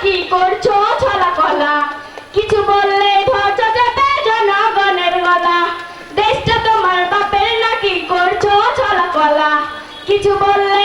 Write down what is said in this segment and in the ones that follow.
কি করছ ছলা কলা কিছু বললে ধরছো যাবে জনগণের গলা। দেশটা তোমার বাপের না নাকি করছ ছলা কলা কিছু বললে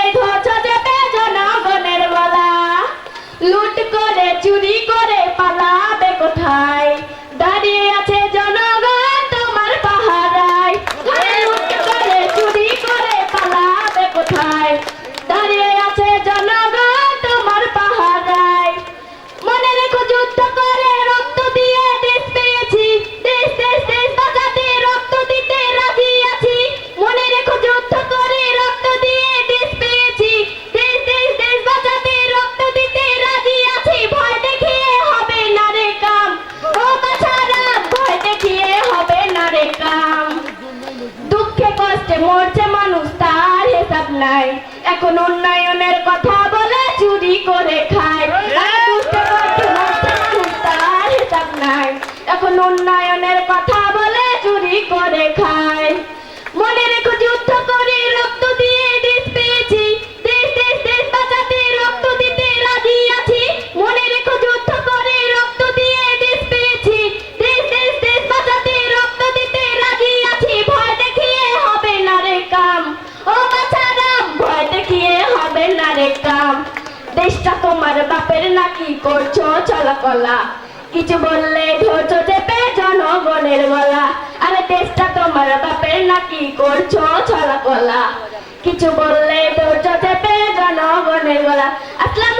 মরছে মানুষ, তার হিসাব নাই। এখন উন্নয়নের কথা বলে চুরি করে খায়। মানুষ, তার হিসাব নাই। এখন উন্নয়নের কথা বলে চুরি করে খায়। দেশটা তোমার বাপের নাকি করছ চলাকলা। কিছু বললে ধরছো চেপে জনগণের গলা। আরে দেশটা তোমার বাপের নাকি করছ চলাকলা। কিছু বললে ধরছো চেপে জনগণের গলা। আসলাম